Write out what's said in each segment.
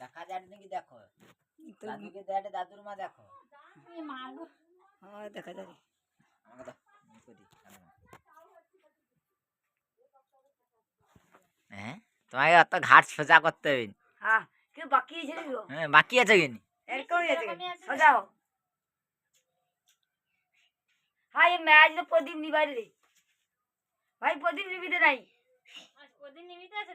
দেখা যায় নাকি দেখো? দাদুকে দেয় দাদুর মা দেখো? হ্যাঁ দেখা যাবে। আমাকে। হ্যাঁ? তোমাকে অত ঘাট সোজা করতে হবে হ্যাঁ বাকি আছে হ্যাঁ বাকি আছে কিনি এরকমই আছে সোজা হও। হ্যাঁ ম্যাচ তো প্রদীপ নিবাই ভাই প্রদীপ নিবিতে নাই। ওদিন নিমিতে আছে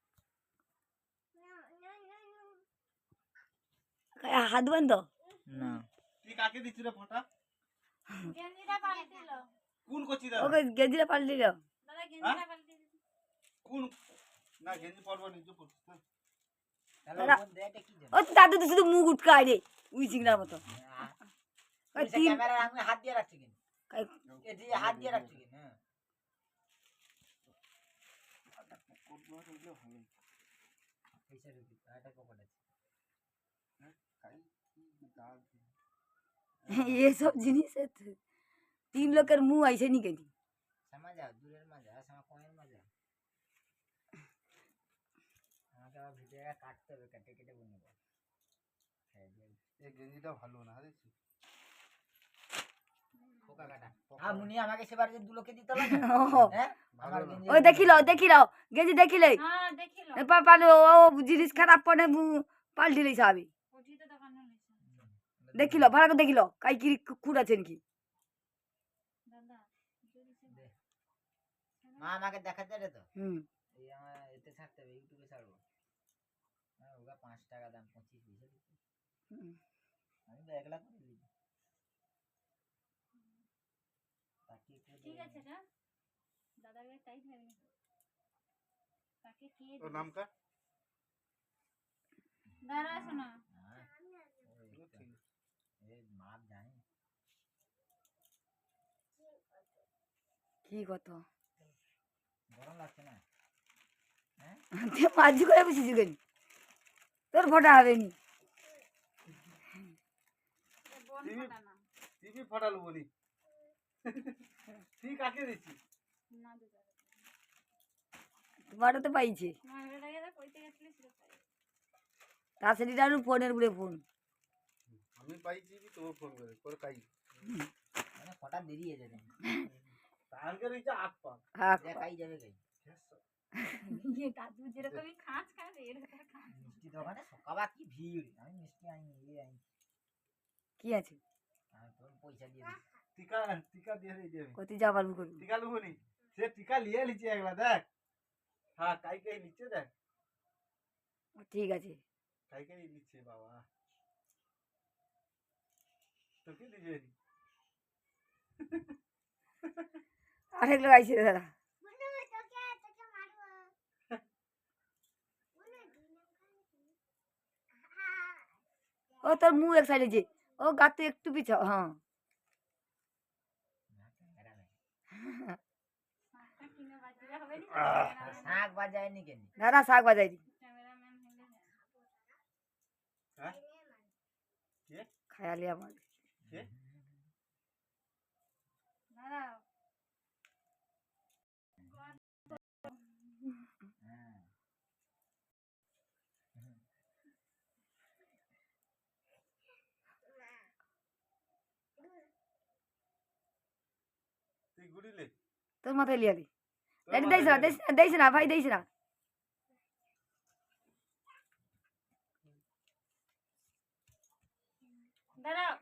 হাত বন্ধ? না। তুই কাকে দিছিস রে ফটা গেঞ্জিটা পাল্টিল কোন কচি দা ওকে পাল্টি দাদা গেঞ্জিটা পাল্টি কোন? না গেঞ্জি পরবো নিজে পরছিস না তাহলে দাদা। ও দাদু তো শুধু মুখ উটকায় রে উই সিংড়ার মতো। তুমি ক্যামেরার আঙুলে হাত দিয়ে রাখছো কিনা হাত দিয়ে রাখছো কিনা হ্যাঁ। আরেকটা পকেট আছে। এসব জিনিস আছে। তিন লোকের মুখ আইসে নি কেন সামা যাও দূরের মা যাও সামা কয়ের মা যাও আমাকে আবার ভিডিওটা কাটতে হবে কেটে কেটে বানাবো হ্যাঁ, দিয়ে- এই গেঞ্জিটা ভালো না দেখছিস পোকা কাটা আর মুনি আমাকে সেবার যে দুলোকে দিতে লাগে ও হ্যাঁ আমার ভালো না। গেঞ্জি ওই দেখিল দেখিল গেজি দেখিলে হ্যাঁ দেখিলো পালো ও জিনিস খারাপ পড়ে পাল্টি লইছে আবি ওঠি তো দোকানে লইছে দেখিল ভালো করে দেখিল কাই কি খুঁড় আছে নাকি দাদা যদি সে দে। মা আমাকে দেখাতে রে তো। হুম। এই আমার এতে ছাড়তে হবে ইউটিউবে ছাড়বো। হ্যাঁ পাঁচ টাকা দাম পঁচিশ পয়সা আমি তো একলা করে দিই ঠিক আছে না? দাদাকে টাইট হয়ে গেছে তাকে কি তোর নাম দাঁড়া শোনা। হ্যাঁ, মাপ জানি। কি কত? গরম লাগছে না? হ্যাঁ? করে বসেছি কেন তোর ফোটা হবে নি। টিভি ফাটালো বলি। তুই কাকে দিছিস না তোমারও তো পাইছে। তো সেটা ফোনের উপরে ফোন। আমি পাইছি কি? তোর ফোন করে তোর কাই? মানে কটা দেরি হয়ে যাবে তারকে দিচ্ছে আট পা। হ্যাঁ দেখাই যাবে ইয়ে দাদু যেরকমই খাঁচ এরকম খাঁচ মিষ্টি দোকানে সকাবা কি ভিড়? আমি মিষ্টি আনি ইয়ে আনি কি আছে? আমি তোর পয়সা দিয়ে টিকা টিকা দিয়ে দিয়ে কত যা পারব করবি টিকা লুবনি সে টিকা লিয়ে লিছে একলা দেখ। হ্যাঁ কাই কাই নিচ্ছে দেখ। ঠিক আছে। কাই কাই নিচ্ছে বাবা। তোকে দিবে নি আরেক লোক আইছে দাদা ও তোর মুখ এক সাইডে যে ও গাত তো একটু পিছা হ্যাঁ না, ক্যামেরা নেই। শাকটা কিনে বাজিলে হবে নি আহ, শাক বাজায়নি কেন দাদা শাক বাজাই দি ক্যামেরাম্যান হলে হ্যাঁ খায়ালি আমার হ্যাঁ। তোর মাথায় লিয়া দি। এটা না দিলে। না ভাই দেইস না। দাঁড়াও।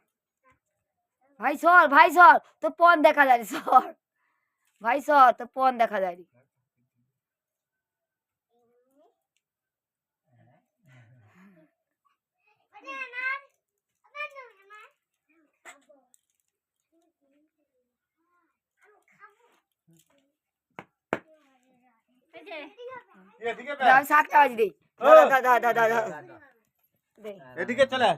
ভাই সর ভাই সর তোর পন দেখা যায় সর। ভাই সর তোর পন দেখা যায় শাকটা বাজি দেই দাদা দাদা দাদা দাদা, এদিকে চলে।